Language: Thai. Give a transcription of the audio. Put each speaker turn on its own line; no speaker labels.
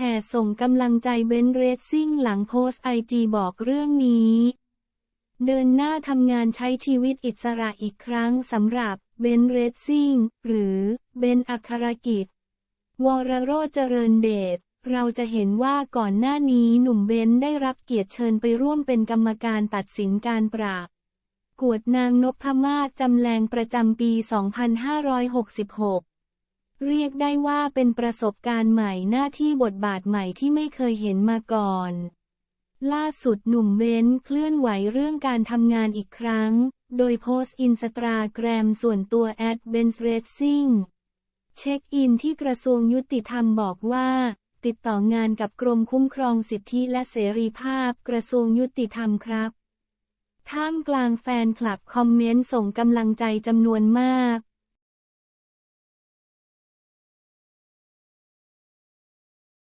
แห่ส่งกำลังใจเบนเรซซิ่งหลังโพสต์ไอจีบอกเรื่องนี้ เดินหน้าทำงานใช้ชีวิตอิสระอีกครั้งสำหรับเบนเรซซิ่งหรือเบนอัครกิจ วรโรจนเจริญเดชเราจะเห็นว่าก่อนหน้านี้หนุ่มเบนได้รับเกียรติเชิญไปร่วมเป็นกรรมการตัดสินการปราบ กวดนางนพมาศจำแรงประจำปี 2566 เรียกได้ว่าเป็นประสบการณ์ใหม่หน้าที่บทบาทใหม่ที่ไม่เคยเห็นมาก่อน ล่าสุดหนุ่มเบนเคลื่อนไหวเรื่องการทำงานอีกครั้ง โดยโพสต์อินสตาแกรมส่วนตัวแอดเบนซ์เรซซิ่งเช็คอินที่กระทรวงยุติธรรมบอกว่า ติดต่องานกับกรมคุ้มครองสิทธิและเสรีภาพกระทรวงยุติธรรมครับ ท่ามกลางแฟนคลับคอมเมนต์ส่งกำลังใจจำนวนมาก